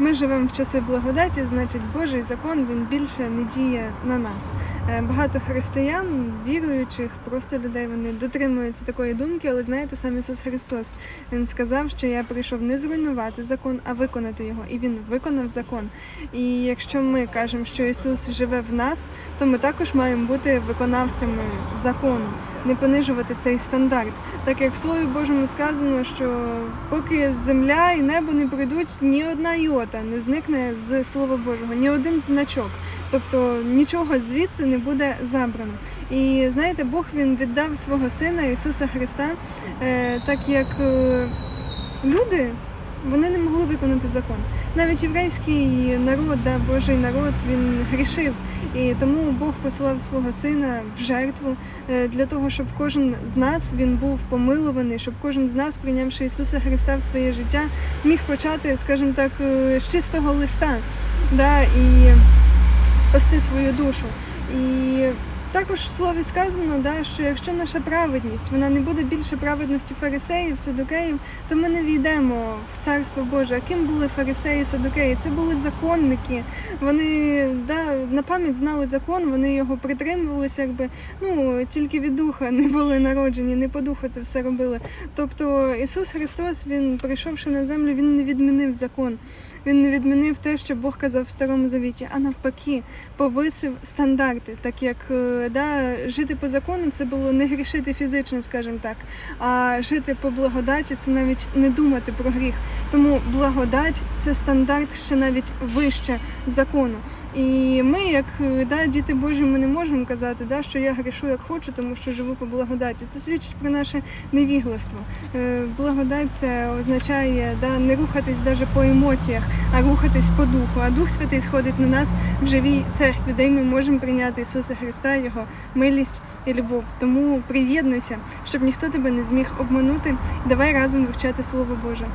ми живемо в часи благодаті, значить Божий закон він більше не діє на нас. Е, Багато християн, віруючих, просто людей, вони дотримуються такої думки, але знаєте, сам Ісус Христос Він сказав, що я прийшов не зруйнувати закон, а виконати його. І він виконав закон. І якщо ми кажемо, що Ісус живе в нас, то ми також маємо бути виконавцями закону, не понижувати цей стандарт. Так як в Слові Божому сказано, що поки земля і небо не пройдуть, ні одна іота не зникне з Слова Божого, ні один значок. Тобто нічого звідти не буде забрано. І знаєте, Бог він віддав свого сина Ісуса Христа, е, так як е, люди вони не могли виконати закон. Навіть єврейський народ, да, Божий народ, він грішив. І тому Бог послав свого сина в жертву е, для того, щоб кожен з нас він був помилуваний, щоб кожен з нас, прийнявши Ісуса Христа в своє життя, міг почати, скажімо так, е, з чистого листа да, і спасти свою душу. І також в слові сказано, да, що якщо наша праведність вона не буде більше праведності фарисеїв, садукеїв, то ми не війдемо в царство Боже. А ким були фарисеї, садукеї? Це були законники. Вони да, на пам'ять знали закон, вони його притримувалися, якби ну тільки від духа не були народжені, не по духу це все робили. Тобто Ісус Христос, Він прийшовши на землю, Він не відмінив закон. Він не відмінив те, що Бог казав в старому завіті, а навпаки, повисив стандарти, так як да, жити по закону це було не грішити фізично, скажімо так, а жити по благодаті це навіть не думати про гріх. Тому благодать це стандарт ще навіть вище закону. І ми, як е, да, діти Божі, ми не можемо казати, да, що я грішу як хочу, тому що живу по благодаті. Це свідчить про наше невігластво. Е, Благодать це означає да, не рухатись навіть по емоціях, а рухатись по духу. А Дух Святий сходить на нас в живій церкві, де ми можемо прийняти Ісуса Христа, Його милість і любов. Тому приєднуйся, щоб ніхто тебе не зміг обманути. Давай разом вивчати Слово Боже.